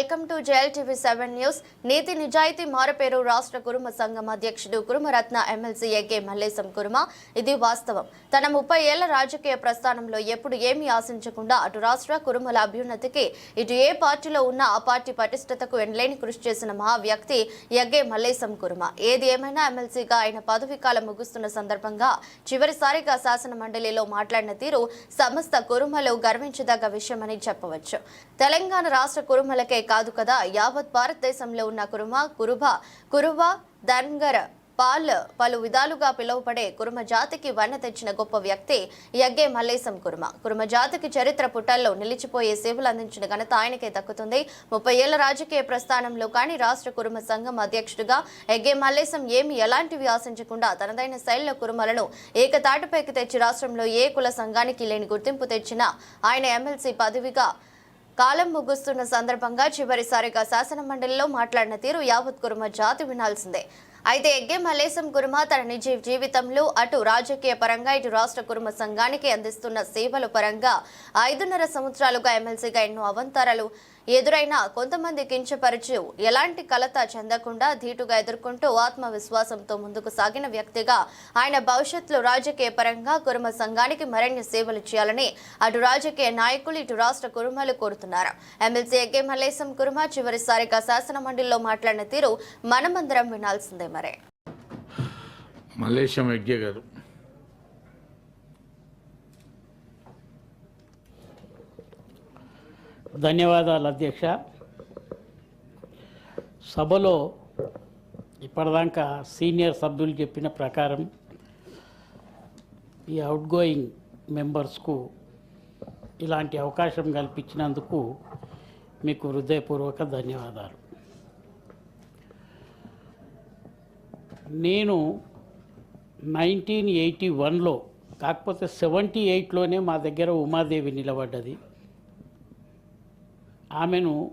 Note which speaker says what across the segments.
Speaker 1: Welcome to JL TV seven news. నీతి నిజాయితీ మారపేరు రాష్ట్ర కురుమ సంఘం అధ్యక్షుడు కురుమరత్న ఎమ్మెల్సీ ఏకే మల్లేశం కురుమ. ఇది వాస్తవం. తన ముప్పై ఏళ్ళ రాజకీయ ప్రస్థానంలో ఎప్పుడు ఏమీ ఆశించకుండా అటు రాష్ట్ర కురుమల అభ్యున్నతికి ఇటు ఏ పార్టీలో ఉన్నా ఆ పార్టీ పటిష్టతకు ఎనలేని కృషి చేసిన మహా వ్యక్తి యగ్గే మల్లేశం కురుమ. ఏది ఏమైనా ఎమ్మెల్సీగా ఆయన పదవి కాలం ముగుస్తున్న సందర్భంగా చివరిసారిగా శాసన మండలిలో మాట్లాడిన తీరు సమస్త కురుమలు గర్వించదగ్గ విషయమని చెప్పవచ్చు. తెలంగాణ రాష్ట్ర కురుమలకే కాదు కదా. యావత్ భారతదేశంలో ఉన్న కురుమ కురుభ కురుబ ధన్గర్ పాల్ పలు విధాలుగా పిలువబడే కురుమ జాతికి వన్న తెచ్చిన గొప్ప వ్యక్తి యగ్గే మల్లేశం కురుమ. కురుమ జాతికి చరిత్ర పుటల్లో నిలిచిపోయే సేవలు అందించిన ఘనత ఆయనకే దక్కుతుంది. ముప్పై ఏళ్ళ రాజకీయ ప్రస్థానంలో కానీ రాష్ట్ర కురుమ సంఘం అధ్యక్షుడిగా యగ్గే మల్లేశం ఏమి ఎలాంటివి ఆశించకుండా తనదైన శైలిలో కురుమలను ఏకతాటిపైకి తెచ్చి రాష్ట్రంలో ఏ కుల సంఘానికి లేని గుర్తింపు తెచ్చిన ఆయన ఎమ్మెల్సీ పదవిగా కాలం ముగుస్తున్న సందర్భంగా చివరిసారిగా శాసన మండలిలో మాట్లాడిన తీరు యావత్ కురుమ జాతి వినాల్సిందే. అయితే ఎగ్గే మలేసం కురుమ తన నిజ జీవితంలో అటు రాజకీయ పరంగా ఇటు రాష్ట్ర కురుమ సంఘానికి అందిస్తున్న సేవల పరంగా ఐదున్నర సంవత్సరాలుగా ఎమ్మెల్సీగా ఎన్నో అవంతరాలు ఎదురైనా కొంతమంది కించపరిచి ఎలాంటి కలత చెందకుండా ధీటుగా ఎదుర్కొంటూ ఆత్మవిశ్వాసంతో ముందుకు సాగిన వ్యక్తిగా ఆయన భవిష్యత్తులో రాజకీయ పరంగా కురుమ సంఘానికి మరిన్ని సేవలు చేయాలని అటు రాజకీయ నాయకులు ఇటు రాష్ట్ర కురుమలు కోరుతున్నారు. ఎమ్మెల్సీ ఎగ్గే మల్లేశం కురుమ చివరిసారిగా శాసన మండలిలో మాట్లాడిన తీరు మనమందరం వినాల్సిందే మరే.
Speaker 2: మల్లేశం యజ్ఞ గారు.
Speaker 3: ధన్యవాదాలు అధ్యక్ష. సభలో ఇప్పటిదాకా సీనియర్ సభ్యులు చెప్పిన ప్రకారం ఈ అవుట్ గోయింగ్ మెంబర్స్కు ఇలాంటి అవకాశం కల్పించినందుకు మీకు హృదయపూర్వక ధన్యవాదాలు. నేను నైన్టీన్ ఎయిటీ వన్లో కాకపోతే సెవెంటీ ఎయిట్లోనే మా దగ్గర ఉమాదేవి నిలబడ్డది. ఆమెను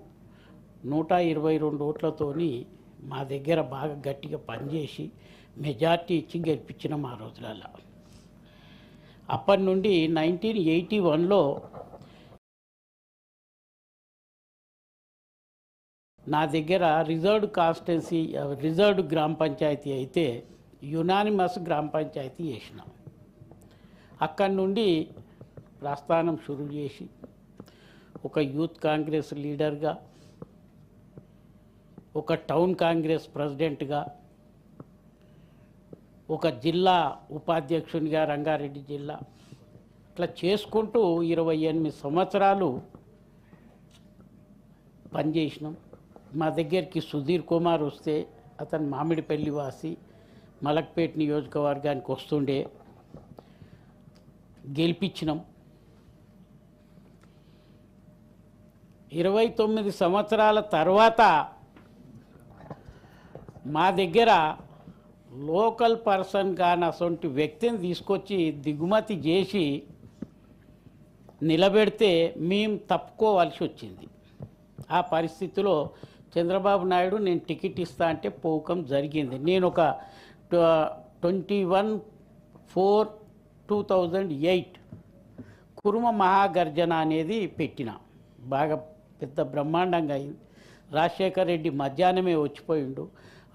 Speaker 3: నూట ఇరవై రెండు ఓట్లతోని మా దగ్గర బాగా గట్టిగా పనిచేసి మెజార్టీ ఇచ్చి గెలిపించినాం ఆ రోజులలో అప్పటి నుండి నైన్టీన్ ఎయిటీ వన్లో నా దగ్గర రిజర్వ్డ్ కాన్స్టెన్సీ రిజర్వ్డ్ గ్రామ పంచాయతీ అయితే యునానిమస్ గ్రామ పంచాయతీ చేసినాం. అక్కడి నుండి ప్రస్థానం షురూ చేసి ఒక యూత్ కాంగ్రెస్ లీడర్గా ఒక టౌన్ కాంగ్రెస్ ప్రెసిడెంట్గా ఒక జిల్లా ఉపాధ్యక్షునిగా రంగారెడ్డి జిల్లా ఇట్లా చేసుకుంటూ ఇరవై ఎనిమిది సంవత్సరాలు పనిచేసినాం. మా దగ్గరికి సుధీర్ కుమార్ వస్తే అతను మామిడిపల్లి వాసి మలక్పేట్ నియోజకవర్గానికి వస్తుండే గెలిపించినాం. ఇరవై తొమ్మిది సంవత్సరాల తర్వాత మా దగ్గర లోకల్ పర్సన్ కాని అసొంటి వ్యక్తిని తీసుకొచ్చి దిగుమతి చేసి నిలబెడితే మేము తప్పుకోవాల్సి వచ్చింది. ఆ పరిస్థితిలో చంద్రబాబు నాయుడు నేను టికెట్ ఇస్తా అంటే పోకం జరిగింది. నేను ఒక twenty one four two thousand eight Kuruma Mahagarjana అనేది పెట్టిన. బాగా పెద్ద బ్రహ్మాండంగా అయింది. రాజశేఖర్ రెడ్డి మధ్యాహ్నమే వచ్చిపోయిండు.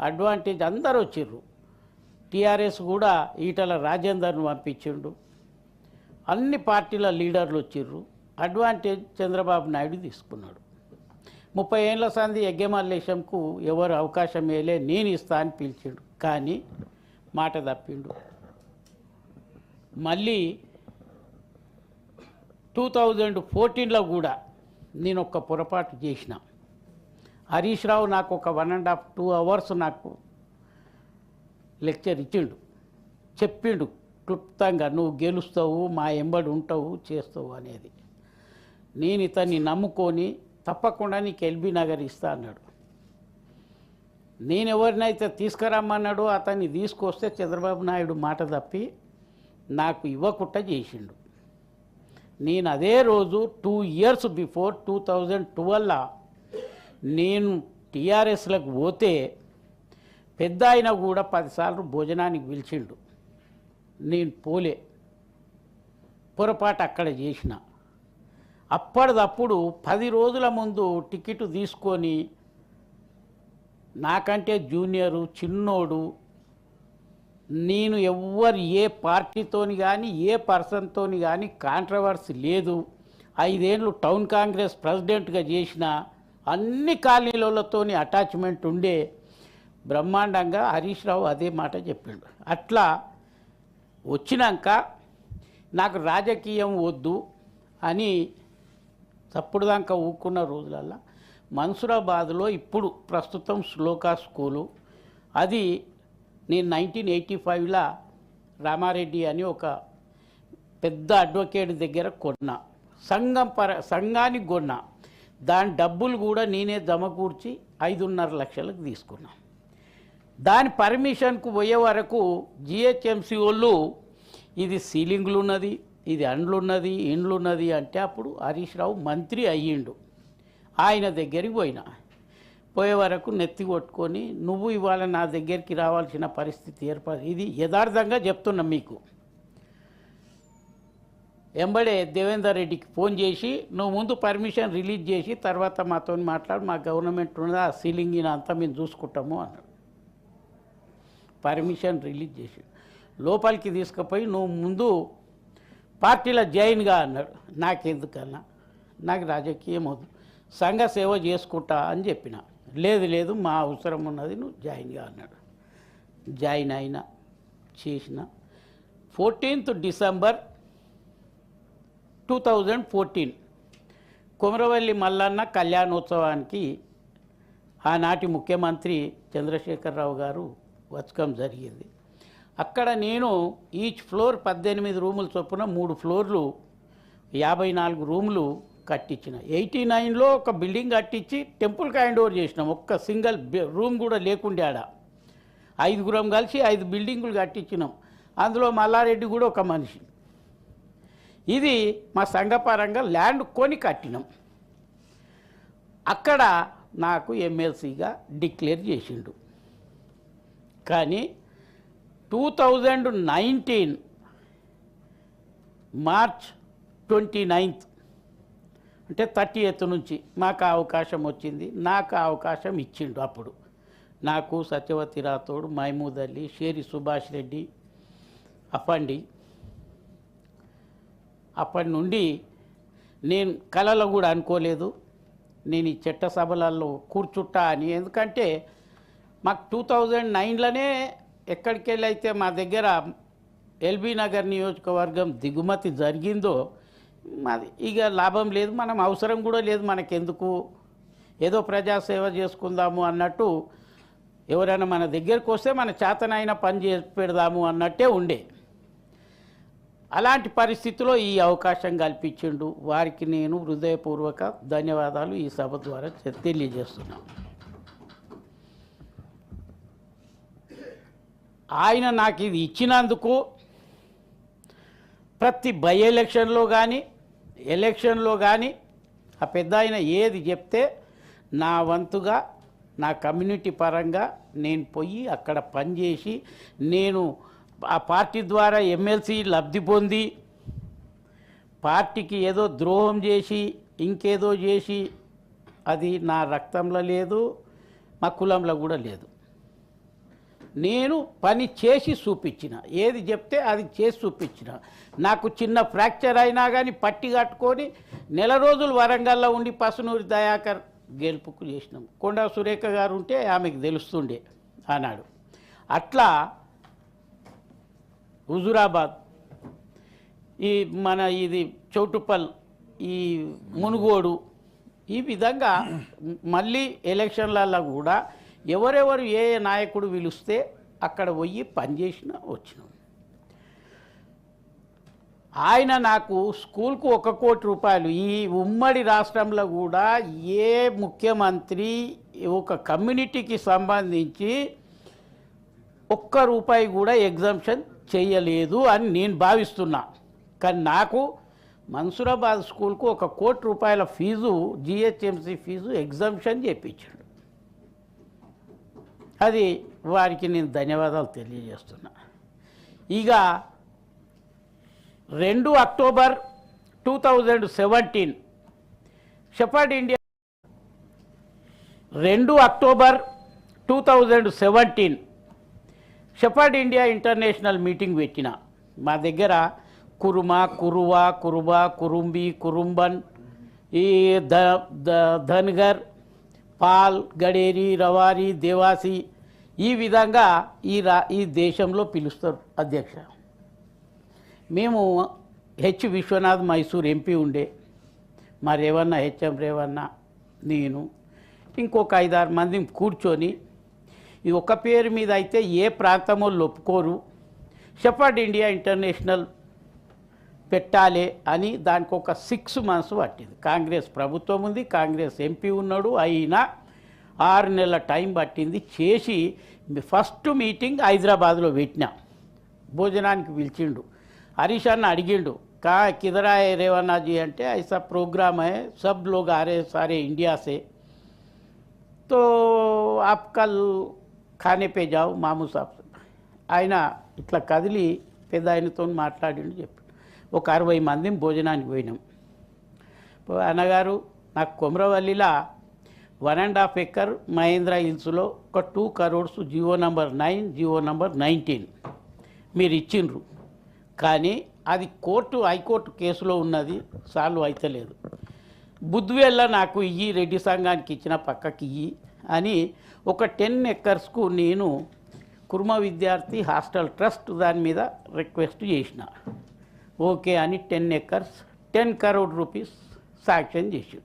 Speaker 3: అడ్వాంటేజ్ అందరు వచ్చిర్రు. టీఆర్ఎస్ కూడా ఈటల రాజేందర్ను పంపించిండు. అన్ని పార్టీల లీడర్లు వచ్చిర్రు. అడ్వాంటేజ్ చంద్రబాబు నాయుడు తీసుకున్నాడు. ముప్పై ఏళ్ళ సంది యజ్ఞమల్లేశంకు ఎవరు అవకాశం వేయలే నేను ఇస్తా అని పిలిచిండు. కానీ మాట తప్పిండు. మళ్ళీ టూ థౌజండ్ ఫోర్టీన్లో కూడా నేను ఒక పొరపాటు చేసిన. హరీష్ రావు నాకు ఒక one and half two hours నాకు లెక్చర్ ఇచ్చిండు. చెప్పిండు క్లుప్తంగా నువ్వు గెలుస్తావు మా ఎంబడి ఉంటావు చేస్తావు అనేది. నేను ఇతన్ని నమ్ముకొని తప్పకుండా నీకు ఎల్బీ నగర్ ఇస్తా అన్నాడు. నేను ఎవరినైతే తీసుకురమ్మన్నాడో అతన్ని తీసుకొస్తే చంద్రబాబు నాయుడు మాట తప్పి నాకు ఇవ్వకుండా చేసిండు. నేను అదే రోజు two years before two thousand ట్వెల్వ్లో నేను టీఆర్ఎస్లకు పోతే పెద్ద ఆయన కూడా పదిసార్లు భోజనానికి పిలిచిండు. నేను పోలే. పొరపాటు అక్కడ చేసిన. అప్పటిదప్పుడు పది రోజుల ముందు టికెట్ తీసుకొని నాకంటే జూనియరు చిన్నోడు నేను ఎవ్వరు ఏ పార్టీతోని కానీ ఏ పర్సన్తోని కానీ కాంట్రవర్సీ లేదు. ఐదేళ్ళు టౌన్ కాంగ్రెస్ ప్రెసిడెంట్గా చేసిన అన్ని కాలనీలతోని అటాచ్మెంట్ ఉండే బ్రహ్మాండంగా హరీష్ రావు అదే మాట చెప్పిండు. అట్లా వచ్చినాక నాకు రాజకీయం వద్దు అని చప్పుడు దాకా ఊక్కున్న రోజులల్లా మన్సురాబాద్లో ఇప్పుడు ప్రస్తుతం శ్లోకా స్కూలు. అది నేను నైన్టీన్ ఎయిటీ ఫైవ్లో రామారెడ్డి అని ఒక పెద్ద అడ్వకేట్ దగ్గర కొన్నా. సంఘం పర సంఘానికి కొన్నా. దాని డబ్బులు కూడా నేనే జమకూర్చి ఐదున్నర లక్షలకు తీసుకున్నా. దాని పర్మిషన్కు పోయే వరకు జిహెచ్ఎంసీ వాళ్ళు ఇది సీలింగ్లు ఉన్నది ఇది అండ్లున్నది ఇండ్లున్నది అంటే అప్పుడు హరీష్ రావు మంత్రి అయ్యిండు. ఆయన దగ్గరికి పోయినా. పోయే వరకు నెత్తి కొట్టుకొని నువ్వు ఇవాళ నా దగ్గరికి రావాల్సిన పరిస్థితి ఏర్పడి ఇది యథార్థంగా చెప్తున్నా మీకు. ఎంబడే దేవేందర్ రెడ్డికి ఫోన్ చేసి నువ్వు ముందు పర్మిషన్ రిలీజ్ చేసి తర్వాత మాతో మాట్లాడు మా గవర్నమెంట్ ఉన్నదా ఆ సీలింగ్ అంతా మేము చూసుకుంటాము అన్నాడు. పర్మిషన్ రిలీజ్ చేసి లోపలికి తీసుకుపోయి నువ్వు ముందు పార్టీలో జాయిన్గా అన్నాడు. నాకెందుకన్నా? నాకు రాజకీయం వద్దు. సంఘ సేవ చేసుకుంటా అని చెప్పిన. లేదు లేదు మా అవసరం ఉన్నది నువ్వు జాయిన్గా అన్నాడు. జాయిన్ అయినా చేసిన. Fourteenth December two thousand fourteen Komuravelli Mallanna కళ్యాణోత్సవానికి ఆనాటి ముఖ్యమంత్రి చంద్రశేఖరరావు గారు వచ్చకం జరిగింది. అక్కడ నేను ఈచ్ ఫ్లోర్ పద్దెనిమిది రూములు చొప్పున మూడు ఫ్లోర్లు యాభై నాలుగు రూములు కట్టించిన. ఎయిటీ నైన్లో ఒక బిల్డింగ్ కట్టించి టెంపుల్కి హ్యాండ్ ఓవర్ చేసినాం. ఒక్క సింగిల్ రూమ్ కూడా లేకుండే ఆడ. ఐదుగురం కలిసి ఐదు బిల్డింగులు కట్టించినాం. అందులో మల్లారెడ్డి కూడా ఒక మనిషి. ఇది మా సంఘపరంగా ల్యాండ్ కొని కట్టినాం. అక్కడ నాకు ఎమ్మెల్సీగా డిక్లేర్ చేసిండు. కానీ two thousand nineteen March twenty ninth అంటే థర్టీ ఎయిత్ నుంచి మాకు అవకాశం వచ్చింది. నాకు అవకాశం ఇచ్చిండు అప్పుడు. నాకు సత్యవతి రాథోడ్ మహమూద్ అలీ షేరి సుభాష్ రెడ్డి అప్పండి. అప్పటి నుండి నేను కలలో కూడా అనుకోలేదు. నేను ఈ చట్టసభలలో కూర్చుంటా అని. ఎందుకంటే మాకు టూ థౌజండ్ నైన్లోనే ఎక్కడికి వెళ్ళి అయితే మా దగ్గర ఎల్బీ నగర్ నియోజకవర్గం దిగుమతి జరిగిందో మాది. ఇక లాభం లేదు మనం అవసరం కూడా లేదు మనకెందుకు? ఏదో ప్రజాసేవ చేసుకుందాము అన్నట్టు ఎవరైనా మన దగ్గరకు వస్తే మన చేతనైనా పని చేసి పెడదాము అన్నట్టే ఉండే. అలాంటి పరిస్థితిలో ఈ అవకాశం కల్పించిండు. వారికి నేను హృదయపూర్వక ధన్యవాదాలు ఈ సభ ద్వారా తెలియజేస్తున్నాను. ఆయన నాకు ఇది ఇచ్చినందుకు ప్రతి బై ఎలక్షన్లో కానీ ఎలక్షన్లో కానీ ఆ పెద్ద ఆయన ఏది చెప్తే నా వంతుగా నా కమ్యూనిటీ పరంగా నేను పోయి అక్కడ పనిచేసి నేను ఆ పార్టీ ద్వారా ఎమ్మెల్సీ లబ్ధి పొంది పార్టీకి ఏదో ద్రోహం చేసి ఇంకేదో చేసి అది నా రక్తంలో లేదు మా కులంలో కూడా లేదు. నేను పని చేసి చూపించిన. ఏది చెప్తే అది చేసి చూపించిన. నాకు చిన్న ఫ్రాక్చర్ అయినా కానీ పట్టి కట్టుకొని నెల రోజులు వరంగల్లో ఉండి పసునూరి దయాకర్ గెలుపుకు చేసినాం కొండా సురేఖ గారు ఉంటే ఆమెకు తెలుస్తుండే ఆనాడు అట్లా హుజురాబాద్ ఈ మన ఇది చౌటుపల్ ఈ మునుగోడు ఈ విధంగా మళ్ళీ ఎలక్షన్లలో కూడా ఎవరెవరు ఏ నాయకుడు పిలిస్తే అక్కడ పోయి పనిచేసిన వచ్చినాం. ఆయన నాకు స్కూల్కు ఒక కోటి రూపాయలు ఈ ఉమ్మడి రాష్ట్రంలో కూడా ఏ ముఖ్యమంత్రి ఒక కమ్యూనిటీకి సంబంధించి ఒక్క రూపాయి కూడా ఎగ్జామ్షన్ చేయలేదు అని నేను భావిస్తున్నా. కానీ నాకు మన్సూరాబాద్ స్కూల్కు ఒక కోటి రూపాయల ఫీజు జిహెచ్ఎంసీ ఫీజు ఎగ్జామ్షన్ చేయించాడు అది వారికి నేను ధన్యవాదాలు తెలియజేస్తున్నా. ఇక రెండు October two thousand seventeen Shepherd India రెండు October two thousand seventeen Shepherd India international meeting పెట్టిన. మా దగ్గర కురుమ కురువ కురుబ కురుంబి కురుంబన్ ఈ ధ ద- ధన్గర్ పాల్ గడేరి రవారి దేవాసి ఈ విధంగా ఈ రా ఈ దేశంలో పిలుస్తారు అధ్యక్ష. మేము హెచ్ విశ్వనాథ్ మైసూర్ ఎంపీ ఉండే. మా రేవన్న హెచ్ఎం రేవన్న నేను ఇంకొక ఐదారు మంది కూర్చొని ఈ ఒక్క పేరు మీద అయితే ఏ ప్రాంతం వాళ్ళు ఒప్పుకోరు. షెఫర్డ్ ఇండియా ఇంటర్నేషనల్ పెట్టాలి అని దానికి ఒక సిక్స్ మంత్స్ పట్టింది. కాంగ్రెస్ ప్రభుత్వం ఉంది కాంగ్రెస్ ఎంపీ ఉన్నాడు అయినా ఆరు నెలల టైం పట్టింది. చేసి ఫస్ట్ మీటింగ్ హైదరాబాద్లో పెట్టిన భోజనానికి పిలిచిండు. హరీష్ అన్న అడిగిండు కా కిదరా రేవన్నాజీ అంటే ఐసా ప్రోగ్రామ్ హే సబ్ లోగ్ ఆరే సారే ఇండియాసే తో ఆప్ కల్ ఖానే పే జావు మామూ సాబ్ ఆయన ఇట్లా కదిలి పెద్ద ఆయనతో మాట్లాడిండు చెప్పి. ఒక అరవై మందిని భోజనానికి పోయినాం. అన్నగారు నాకు కొమరవల్లిలా one and half acre Mahendra హిల్స్లో ఒక two crores Jio number nine Jio number nineteen. మీరు ఇచ్చిండ్రు కానీ అది కోర్టు హైకోర్టు కేసులో ఉన్నది సాల్వ్ అయితలేదు. బుద్ధివేళ్ళ నాకు ఇయ్యి రెడ్డి సంఘానికి ఇచ్చిన పక్కకి ఇయ్యి అని ఒక టెన్ ఎకర్స్కు నేను కుర్మ విద్యార్థి హాస్టల్ ట్రస్ట్ దాని మీద రిక్వెస్ట్ చేసిన. ఓకే అని ten acres ten crore rupees sanction చేసి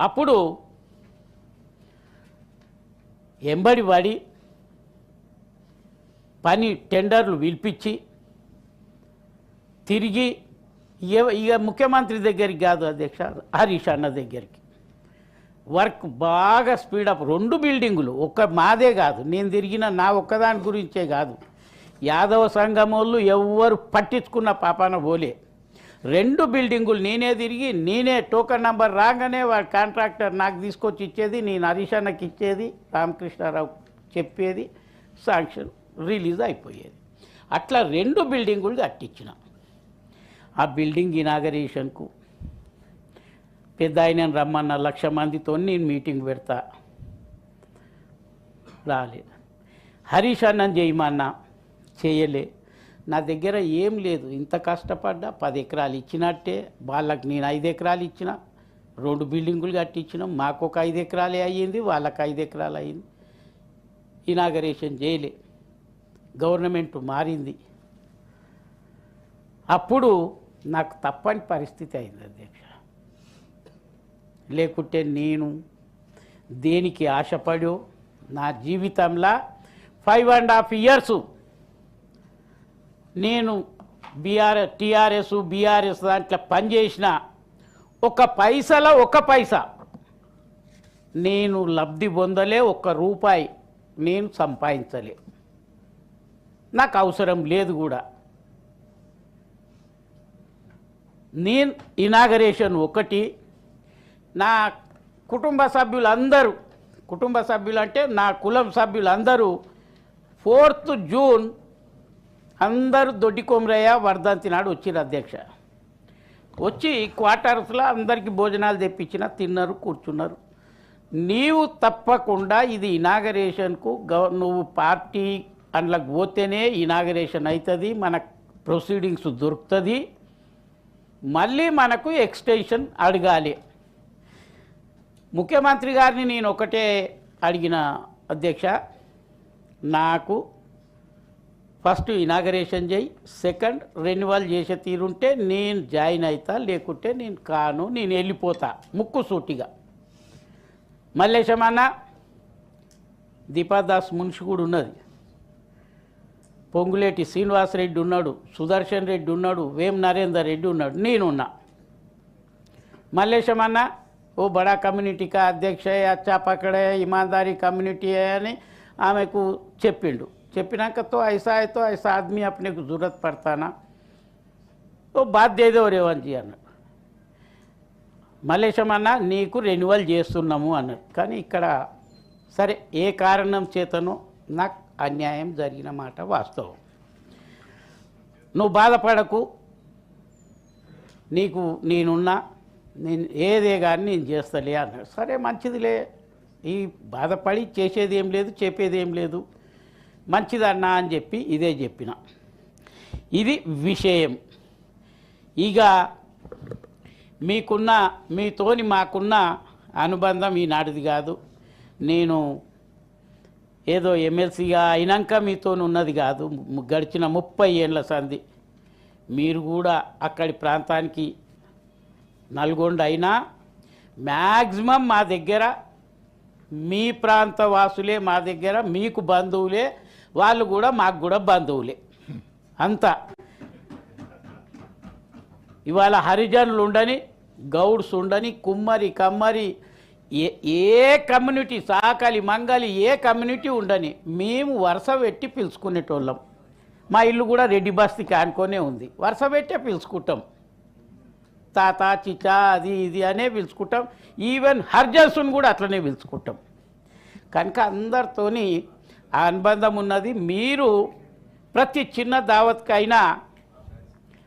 Speaker 3: అప్పుడు ఎంబడి పడి పని టెండర్లు పిలిపించి తిరిగి ఇక ముఖ్యమంత్రి దగ్గరికి కాదు అధ్యక్ష హరీష్ అన్న దగ్గరికి. వర్క్ బాగా స్పీడప్ రెండు బిల్డింగులు ఒక్క మాదే కాదు. నేను తిరిగిన నా ఒక్కదాని గురించే కాదు. యాదవ సంఘం వాళ్ళు ఎవ్వరు పట్టించుకున్న పాపాన పోలే. రెండు బిల్డింగులు నేనే తిరిగి నేనే టోకన్ నెంబర్ రాగానే వాడు కాంట్రాక్టర్ నాకు తీసుకొచ్చి ఇచ్చేది నేను హరీష్ ఇచ్చేది రామకృష్ణారావు చెప్పేది శాంక్షన్ రిలీజ్ అయిపోయేది. అట్లా రెండు బిల్డింగులు కట్టించిన. ఆ బిల్డింగ్ ఇనాగరేషన్కు పెద్ద ఆయన రమ్మన్న లక్ష మందితో నేను మీటింగ్ పెడతా. రాలేదు హరీష్ అన్నం చేయమన్నా చేయలే. నా దగ్గర ఏం లేదు. ఇంత కష్టపడ్డా పది ఎకరాలు ఇచ్చినట్టే వాళ్ళకి నేను ఐదు ఎకరాలు ఇచ్చిన రెండు బిల్డింగులు కట్టించినాం మాకు ఒక ఐదు ఎకరాలే అయ్యింది వాళ్ళకి ఐదు ఎకరాలు అయ్యింది. ఇనాగరేషన్ చేయలే గవర్నమెంట్ మారింది. అప్పుడు నాకు తప్పని పరిస్థితి అయింది అధ్యక్ష. లేకుంటే నేను దేనికి ఆశపడో నా జీవితంలో ఫైవ్ అండ్ హాఫ్ ఇయర్స్ నేను బీఆర్ టీఆర్ఎస్ బీఆర్ఎస్ దాంట్లో పనిచేసిన ఒక పైసలో ఒక పైసా. నేను లబ్ధి పొందలే ఒక్క రూపాయి నేను సంపాదించలే. నాకు అవసరం లేదు కూడా. నేను ఇనాగరేషన్ ఒకటి నా కుటుంబ సభ్యులందరూ కుటుంబ సభ్యులు అంటే నా కులం సభ్యులందరూ ఫోర్త్ జూన్ అందరూ దొడ్డి కొమరయ్య వర్ధంతి నాడు వచ్చిర్రు అధ్యక్ష. వచ్చి క్వార్టర్స్లో అందరికీ భోజనాలు తెప్పించిన తిన్నారు కూర్చున్నారు. నీవు తప్పకుండా ఇది ఇనాగరేషన్కు గవ నువ్వు పార్టీ అందులోకి పోతేనే ఇనాగరేషన్ అవుతుంది మన ప్రొసీడింగ్స్ దొరుకుతుంది. మళ్ళీ మనకు ఎక్స్టెన్షన్ అడగాలి. ముఖ్యమంత్రి గారిని నేను ఒకటే అడిగిన అధ్యక్ష నాకు ఫస్ట్ ఇనాగరేషన్ చేయి సెకండ్ రెన్యువల్ చేసే తీరుంటే నేను జాయిన్ అవుతా లేకుంటే నేను కాను నేను వెళ్ళిపోతా ముక్కు సూటిగా. మల్లేశమన్న దీపాదాస్ మున్షి కూడా ఉన్నది. పొంగులేటి శ్రీనివాసరెడ్డి ఉన్నాడు సుదర్శన్ రెడ్డి ఉన్నాడు వేం నరేందర్ రెడ్డి ఉన్నాడు నేనున్నా. మల్లేశమన్న ఓ బడా కమ్యూనిటీకా అధ్యక్ష అచ్చాపక్కడే ఇమాందారీ కమ్యూనిటీ అని ఆమెకు చెప్పిండు. చెప్పినాక తో ఐసా है तो ऐसा आदमी अपने को जरूरत पड़ता ना ఓ బాధ దేదో రేవంత్ జీ అన్నాడు మల్లేశం అన్న నీకు రెన్యువల్ చేస్తున్నాము అన్నాడు కానీ ఇక్కడ సరే ఏ కారణం చేతనో నాకు అన్యాయం జరిగిన మాట వాస్తవం నువ్వు బాధపడకు నీకు నేనున్నా నేను ఏదే కానీ నేను చేస్తలే అన్నాడు సరే మంచిదిలే ఈ బాధపడి చేసేది ఏం లేదు చెప్పేది ఏం లేదు మంచిదన్నా అని చెప్పి ఇదే చెప్పిన. ఇది విషయం. ఇక మీకున్న మీతోని మాకున్న అనుబంధం ఈనాటిది కాదు. నేను ఏదో ఎమ్మెల్సీగా అయినాక మీతో ఉన్నది కాదు. గడిచిన ముప్పై ఏళ్ళ సంధి. మీరు కూడా అక్కడి ప్రాంతానికి నల్గొండ అయినా మ్యాక్సిమం మా దగ్గర మీ ప్రాంత వాసులే మా దగ్గర మీకు బంధువులే వాళ్ళు కూడా మాకు కూడా బంధువులే. అంతా. ఇవాళ హరిజనులు ఉండని గౌడ్స్ ఉండని కుమ్మరి కమ్మరి ఏ ఏ కమ్యూనిటీ సాకలి మంగలి ఏ కమ్యూనిటీ ఉండని మేము వరుస పెట్టి పిలుచుకునేటోళ్ళం. మా ఇల్లు కూడా రెడ్డి బస్తీకి అనుకునే ఉంది. వరుస పెట్టే పిలుచుకుంటాం. తాత చిచా అది ఇది అనే పిలుచుకుంటాం. ఈవెన్ హర్జన్స్ను కూడా అట్లనే పిలుచుకుంటాం. కనుక అందరితోని ఆ అనుబంధం ఉన్నది. మీరు ప్రతి చిన్న దావత్కైనా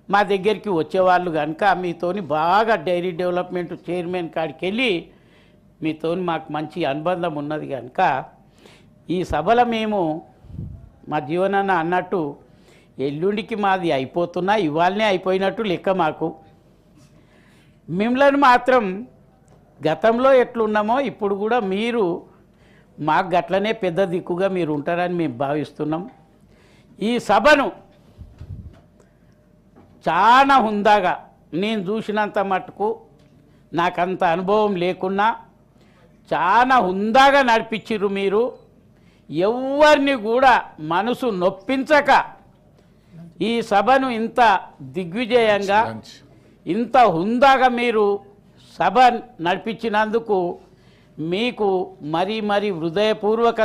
Speaker 3: మా దగ్గరికి వచ్చేవాళ్ళు కనుక మీతోని బాగా డైరీ డెవలప్మెంట్ చైర్మన్ కాడికి వెళ్ళి మీతోని మాకు మంచి అనుబంధం ఉన్నది కనుక ఈ సభలో మేము మా జీవనాన్న అన్నట్టు ఎల్లుండికి మాది అయిపోతున్నా ఇవాళనే అయిపోయినట్టు లెక్క మాకు. మిమ్మల్ని మాత్రం గతంలో ఎట్లున్నామో ఇప్పుడు కూడా మీరు మాకు గట్లనే పెద్ద దిక్కుగా మీరు ఉంటారని మేము భావిస్తున్నాం ఈ సభను చాలా హుందాగా నేను చూసినంత మటుకు నాకంత అనుభవం లేకున్నా చాలా హుందాగా నడిపించిర్రు మీరు ఎవరిని కూడా మనసు నొప్పించక ఈ సభను ఇంత దిగ్విజయంగా. ఇంత హుందాగా మీరు సభ నడిపించినందుకు మీకు మరీ మరీ హృదయపూర్వక